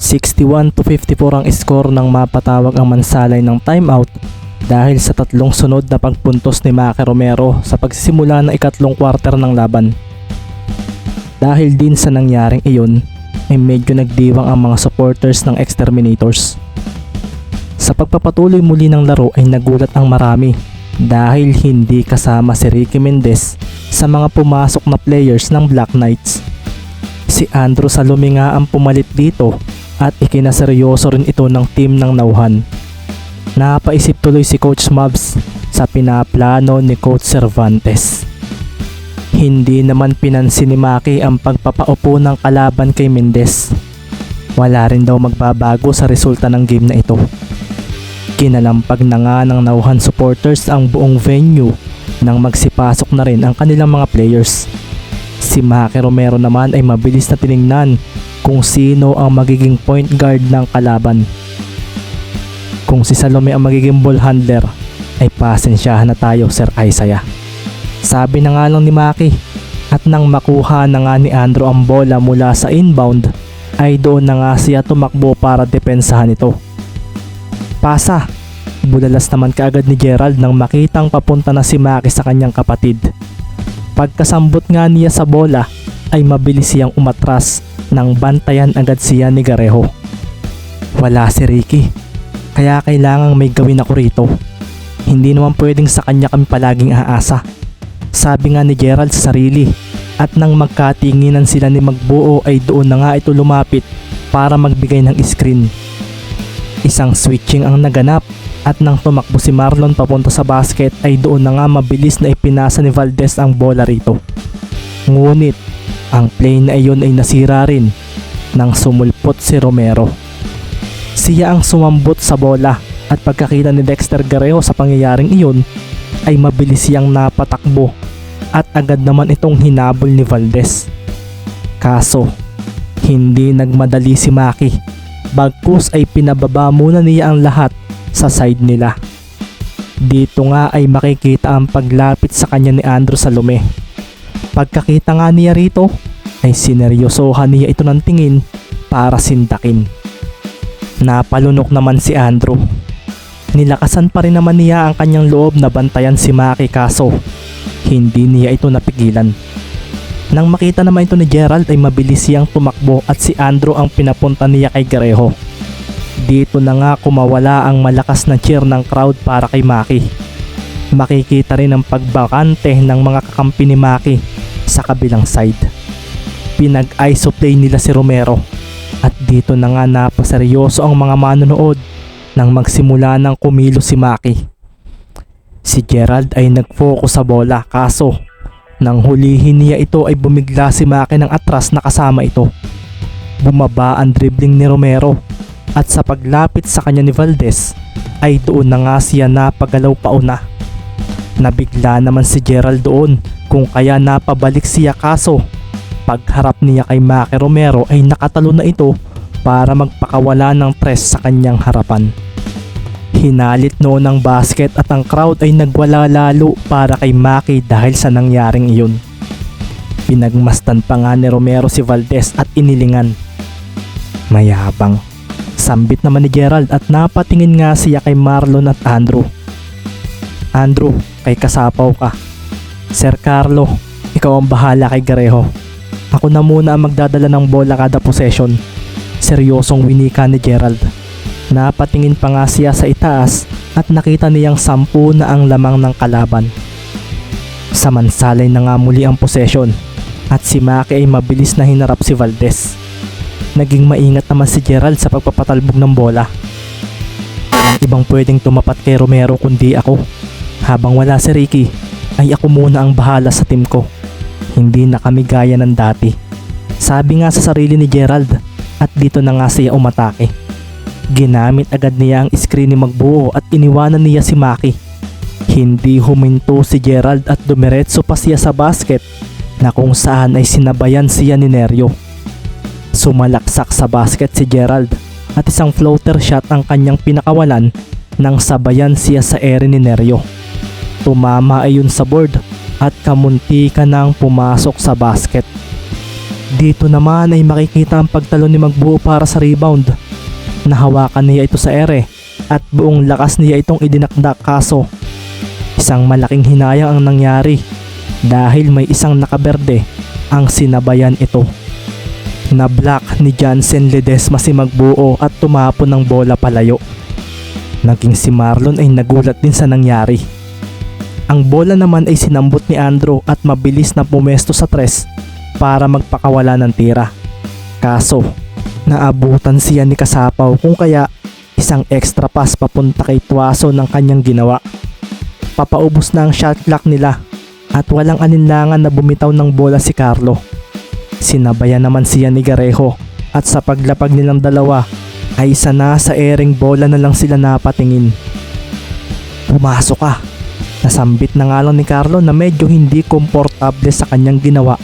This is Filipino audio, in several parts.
61 to 54 ang score ng mapatawag ang mansalay ng timeout dahil sa tatlong sunod na pagpuntos ni Maki Romero sa pagsisimula ng ikatlong quarter ng laban. Dahil din sa nangyaring iyon, ay medyo nagdiwang ang mga supporters ng Exterminators. Sa pagpapatuloy muli ng laro ay nagulat ang marami dahil hindi kasama si Ricky Mendez sa mga pumasok na players ng Black Knights. Si Andrew Salome nga ang pumalit dito at ikinaseryoso rin ito ng team ng Nauhan. Napaisip tuloy si Coach Mabs sa pinaplano ni Coach Cervantes. Hindi naman pinansin ni Maki ang pagpapaupo ng kalaban kay Mendez. Wala rin daw magbabago sa resulta ng game na ito. Kinalampag na nga ng Nauhan supporters ang buong venue nang magsipasok na rin ang kanilang mga players. Si Maki Romero naman ay mabilis na tiningnan kung sino ang magiging point guard ng kalaban. Kung si Salome ang magiging ball handler, ay pasensyahan na tayo Sir Isaiah. Sabi na nga lang ni Maki at nang makuha na nga ni Andrew ang bola mula sa inbound ay doon na nga siya tumakbo para depensahan ito. Pasa, bulalas naman kaagad ni Gerald nang makitang papunta na si Maki sa kanyang kapatid. Pagkasambot nga niya sa bola ay mabilis siyang umatras nang bantayan agad siya ni Garejo. Wala si Ricky, kaya kailangang may gawin ako rito. Hindi naman pwedeng sa kanya kami palaging aasa. Sabi nga ni Gerald sa sarili at nang magkatinginan sila ni Magbuo ay doon na nga ito lumapit para magbigay ng screen. Isang switching ang naganap at nang tumakbo si Marlon papunta sa basket ay doon na nga mabilis na ipinasa ni Valdez ang bola rito. Ngunit ang play na iyon ay nasira rin nang sumulpot si Romero. Siya ang sumambot sa bola at pagkakita ni Dexter Garejo sa pangyayaring iyon ay mabilis siyang napatakbo at agad naman itong hinabol ni Valdez. Kaso, hindi nagmadali si Maki. Bagkus ay pinababa muna niya ang lahat sa side nila. Dito nga ay makikita ang paglapit sa kanya ni Andrew Salome. Pagkakita nga niya rito, ay sineryosohan niya ito ng tingin para sindakin. Napalunok naman si Andrew. Nilakasan pa rin naman niya ang kanyang loob na bantayan si Maki kaso hindi niya ito napigilan. Nang makita naman ito ni Gerald ay mabilis siyang tumakbo at si Andrew ang pinapunta niya kay Garejo. Dito na nga kumawala ang malakas na cheer ng crowd para kay Maki. Makikita rin ang pagbakante ng mga kakampi ni Maki sa kabilang side. Pinag-iso play nila si Romero at dito na nga napaseryoso ang mga manonood nang magsimula ng kumilo si Maki. Si Gerald ay nag-focus sa bola kaso nang hulihin niya ito ay bumigla si Maki ng atras na kasama ito. Bumaba ang dribbling ni Romero at sa paglapit sa kanya ni Valdez ay doon na nga siya napagalaw pauna. Nabigla naman si Gerald doon kung kaya napabalik siya kaso pagharap niya kay Maki Romero ay nakatalo na ito para magpakawala ng press sa kanyang harapan. Hinalit noon ang basket at ang crowd ay nagwala lalo para kay Maki dahil sa nangyaring iyon. Pinagmastan pa nga ni Romero si Valdez at inilingan. Mayabang. Sambit naman ni Gerald at napatingin nga siya kay Marlon at Andrew. Andrew, kay kasapaw ka. Sir Carlo, ikaw ang bahala kay Garejo. Ako na muna ang magdadala ng bola kada possession. Seryosong winika ni Gerald. Napatingin pa nga siya sa itaas at nakita niyang sampu na ang lamang ng kalaban. Samansalay na nga muli ang possession at si Maki ay mabilis na hinarap si Valdez. Naging maingat naman si Gerald sa pagpapatalbog ng bola. Ibang pwedeng tumapat kay Romero kundi ako. Habang wala si Ricky, ay ako muna ang bahala sa team ko. Hindi na kami gaya ng dati. Sabi nga sa sarili ni Gerald at dito na nga siya umatake. Ginamit agad niya ang screen ni Magbuo at iniwanan niya si Maki. Hindi huminto si Gerald at dumiretso pa siya sa basket na kung saan ay sinabayan siya ni Neryo. Sumalaksak sa basket si Gerald at isang floater shot ang kanyang pinakawalan nang sabayan siya sa ere ni Neryo. Tumama ayon sa board at kamunti ka nang pumasok sa basket. dito naman ay makikita ang pagtalo ni Magbuo para sa rebound. Nahawakan niya ito sa ere at buong lakas niya itong idinakdak kaso isang malaking hinayang ang nangyari dahil may isang nakaberde ang sinabayan ito. Na-block ni Jansen Ledesma si Magbuo at tumapon ng bola palayo. Naging si Marlon ay nagulat din sa nangyari. Ang bola naman ay sinambot ni Andrew at mabilis na pumesto sa tres para magpakawala ng tira. Kaso, naabutan siya ni Kasapaw kung kaya isang extra pass papunta kay Tuaso ng kanyang ginawa. Papaubos na ang shot clock nila at walang alinlangan na bumitaw ng bola si Carlo. Sinabayan naman siya ni Garejo at sa paglapag nilang dalawa ay isa na sa ereng bola na lang sila napatingin. Pumasok ka. Nasambit na nga lang ni Carlo na medyo hindi komportable sa kanyang ginawa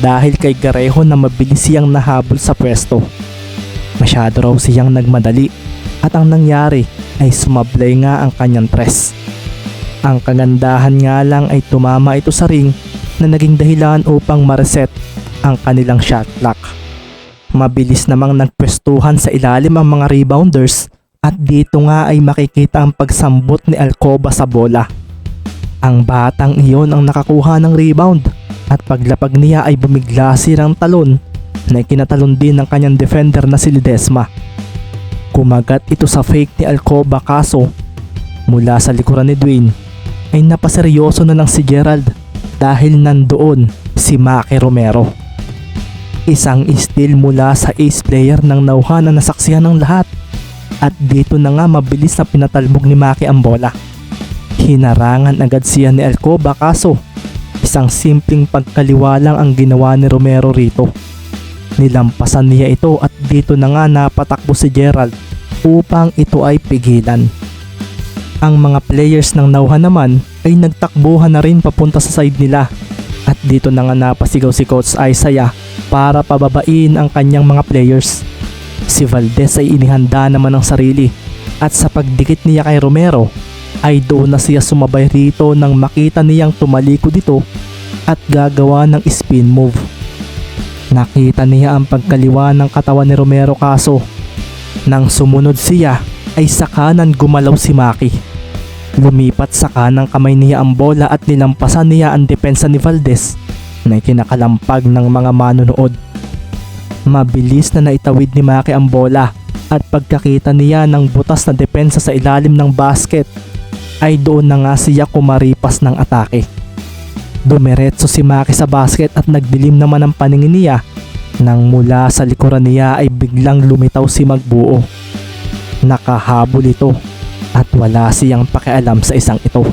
dahil kay Garejo na mabilis siyang nahabol sa pwesto. Masyado raw siyang nagmadali at ang nangyari ay sumablay nga ang kanyang tres. Ang kagandahan nga lang ay tumama ito sa ring na naging dahilan upang mareset ang kanilang shot clock. Mabilis namang nagpwestuhan sa ilalim ang mga rebounders at dito nga ay makikita ang pagsambot ni Alcoba sa bola. Ang batang iyon ang nakakuha ng rebound at paglapag niya ay bumigla sirang talon na ikinatalon din ng kanyang defender na si Ledesma. Kumagat ito sa fake ni Alcoba kaso mula sa likuran ni Dwayne ay napaseryoso na lang si Gerald dahil nandoon si Maki Romero. Isang steal mula sa ace player ng nauha na nasaksihan ng lahat at dito na nga mabilis na pinatalbog ni Maki ang bola. Hinarangan agad siya ni Alcoba kaso isang simpleng pagkaliwa lang ang ginawa ni Romero rito. Nilampasan niya ito at dito na nga napatakbo si Gerald upang ito ay pigilan. Ang mga players ng Nauha naman ay nagtakbuhan na rin papunta sa side nila at dito na nga napasigaw si Coach Isaiah para pababain ang kanyang mga players. Si Valdez ay inihanda naman ng sarili at sa pagdikit niya kay Romero ay doon na siya sumabay rito nang makita niyang tumalikod dito at gagawa ng spin move. Nakita niya ang pagkaliwa ng katawan ni Romero kaso nang sumunod siya ay sa kanan gumalaw si Maki. Lumipat sa kanang kamay niya ang bola at nilampasan niya ang depensa ni Valdez na kinakalampag ng mga manunood. Mabilis na naitawid ni Maki ang bola at pagkakita niya ng butas na depensa sa ilalim ng basket ay doon na nga siya kumaripas ng atake. Dumiretso si Maki sa basket at nagdilim naman ang paningin niya nang mula sa likuran niya ay biglang lumitaw si Magbuo. Nakahabol ito at wala siyang pakialam sa isang ito.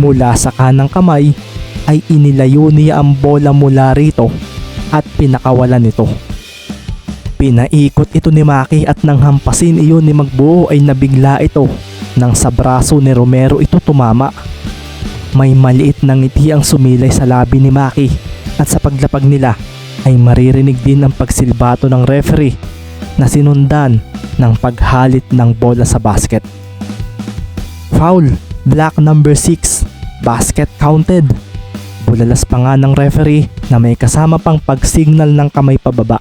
Mula sa kanang kamay ay inilayo niya ang bola mula rito at pinakawalan nito. Pinaikot ito ni Maki at nang hampasin iyon ni Magbuo ay nabigla ito nang sa braso ni Romero ito tumama. May maliit na ngiti ang sumilay sa labi ni Maki at sa paglapag nila ay maririnig din ang pagsilbato ng referee na sinundan ng paghalit ng bola sa basket. Foul, black number 6, basket counted. Bulalas pa nga ng referee na may kasama pang pagsignal ng kamay pababa.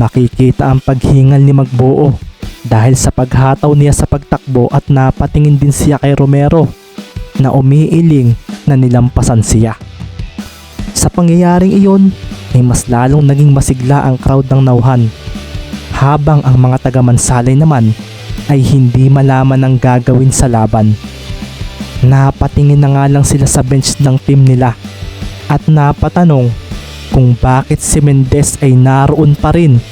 Makikita ang paghingal ni Magbuo dahil sa paghataw niya sa pagtakbo at napatingin din siya kay Romero na umiiling na nilampasan siya. Sa pangyayaring iyon ay mas lalong naging masigla ang crowd ng nauhan habang ang mga taga Mansalay naman ay hindi malaman ang gagawin sa laban. Napatingin na nga lang sila sa bench ng team nila at napatanong kung bakit si Mendez ay naroon pa rin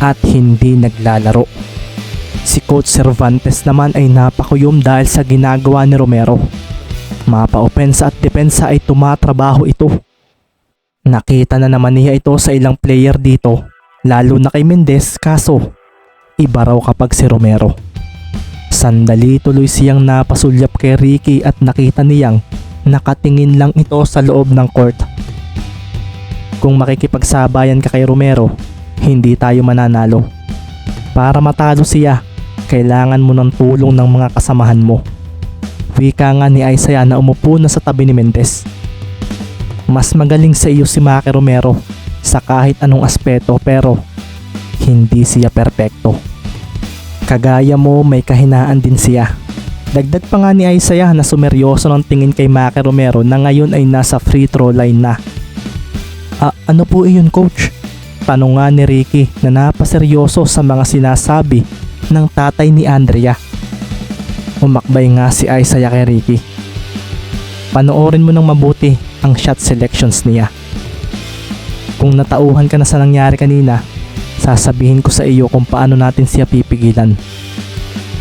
at hindi naglalaro. Si Coach Cervantes naman ay napakuyom dahil sa ginagawa ni Romero. Mapa-opensa at depensa ay tumatrabaho ito. Nakita na naman niya ito sa ilang player dito, lalo na kay Mendez kaso iba raw kapag si Romero. Sandali tuloy siyang napasulyap kay Ricky at nakita niyang nakatingin lang ito sa loob ng court. Kung makikipagsabayan ka kay Romero, hindi tayo mananalo. Para matalo siya, kailangan mo ng tulong ng mga kasamahan mo. Wika nga ni Isaiah na umupo na sa tabi ni Mendez. Mas magaling sa iyo si Maki Romero sa kahit anong aspeto pero hindi siya perpekto. Kagaya mo may kahinaan din siya. Dagdag pa nga ni Isaiah na sumeryoso ng tingin kay Maki Romero na ngayon ay nasa free throw line na. Ah, ano po iyon coach? Tanong nga ni Ricky na napaseryoso sa mga sinasabi ng tatay ni Andrea. Umakbay nga si Isaiah kay Ricky. Panoorin mo ng mabuti ang shot selections niya. Kung natauhan ka na sa nangyari kanina, sasabihin ko sa iyo kung paano natin siya pipigilan.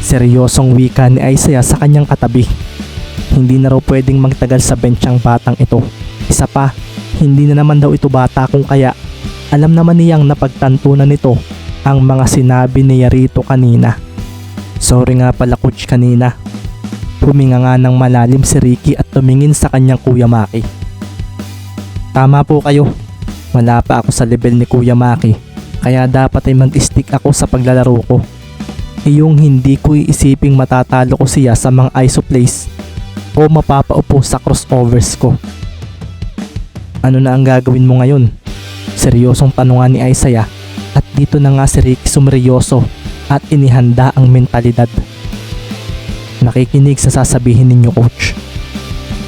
Seryosong wika ni Isaiah sa kanyang katabi. Hindi na raw pwedeng magtagal sa bench ang batang ito. Isa pa, hindi na naman daw ito bata kung kaya alam naman niyang napagtanto na nito ang mga sinabi ni Yarito kanina. Sorry nga pala coach kanina. Huminga nga ng malalim si Ricky at tumingin sa kanyang Kuya Maki. Tama po kayo. Wala pa ako sa level ni Kuya Maki. Kaya dapat ay mag-stick ako sa paglalaro ko. Yung hindi ko iisiping matatalo ko siya sa mga ISO plays o mapapaupo sa crossovers ko. Ano na ang gagawin mo ngayon? Seryosong tanungan ni Isaiah at dito na nga si Ricky sumeryoso at inihanda ang mentalidad. Nakikinig sa sasabihin ninyo coach.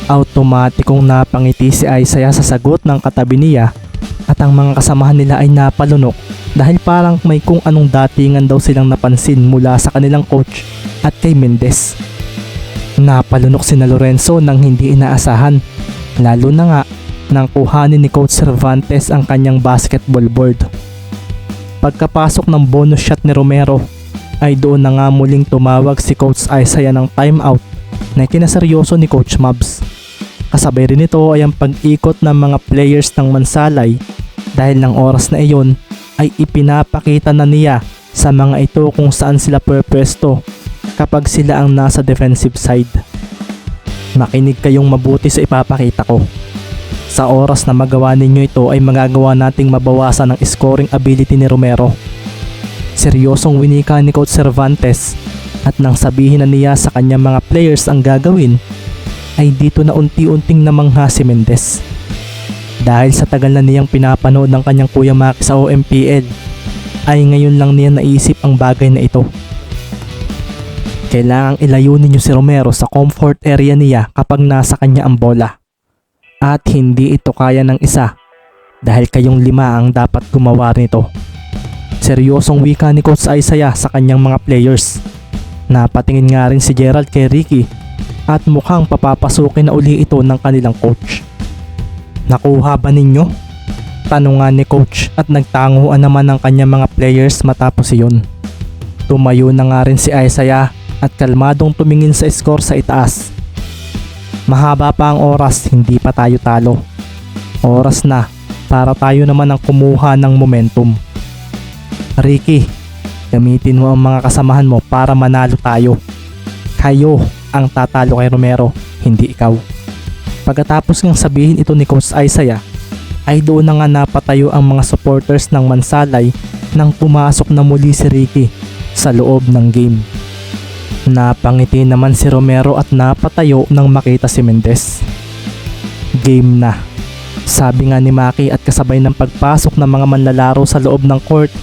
Automatikong napangiti si Isaiah sa sagot ng katabi niya at ang mga kasamahan nila ay napalunok dahil parang may kung anong datingan daw silang napansin mula sa kanilang coach at kay Mendez. Napalunok si na Lorenzo nang hindi inaasahan lalo na nga nang kuhanin ni Coach Cervantes ang kanyang basketball board. Pagkapasok ng bonus shot ni Romero ay doon na nga muling tumawag si Coach Isaiah ng timeout na kinaseryoso ni Coach Mabs. Kasabay rin ito ay ang pag-ikot ng mga players ng Mansalay dahil ng oras na iyon ay ipinapakita na niya sa mga ito kung saan sila purpwesto kapag sila ang nasa defensive side. Makinig kayong mabuti sa ipapakita ko. Sa oras na magawa ninyo ito ay magagawa nating mabawasan ang scoring ability ni Romero. Seryosong winika ni Coach Cervantes at nang sabihin na niya sa kanyang mga players ang gagawin ay dito na unti-unting namangha si Mendez. Dahil sa tagal na niyang pinapanood ng kanyang kuya Maki sa OMPL ay ngayon lang niya naisip ang bagay na ito. Kailangang ilayo ninyo si Romero sa comfort area niya kapag nasa kanya ang bola. At hindi ito kaya ng isa dahil kayong lima ang dapat gumawa nito. Seryosong wika ni Coach Isaiah sa kanyang mga players. Napatingin nga rin si Gerald kay Ricky at mukhang papapasukin na uli ito ng kanilang coach. Nakuha ba ninyo? Tanungan ni coach at nagtanguan naman ng kanyang mga players matapos iyon. Tumayo na nga rin si Isaiah at kalmadong tumingin sa score sa itaas. Mahaba pa ang oras, hindi pa tayo talo. Oras na para tayo naman ang kumuha ng momentum. Ricky, gamitin mo ang mga kasamahan mo para manalo tayo. Kayo ang tatalo kay Romero, hindi ikaw. Pagkatapos ng sabihin ito ni Coach Isaiah, ay doon na nga napatayo ang mga supporters ng Mansalay nang pumasok na muli si Ricky sa loob ng game. Napangiti naman si Romero at napatayo nang makita si Mendez. Game na. Sabi nga ni Maki at kasabay ng pagpasok ng mga manlalaro sa loob ng court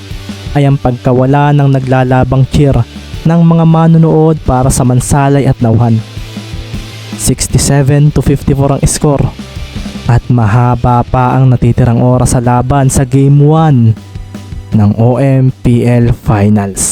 ay ang pagkawala ng naglalabang cheer ng mga manonood para sa Mansalay at Nauhan. 67 to 54 ang score at mahaba pa ang natitirang oras sa laban sa Game 1 ng OMPL Finals.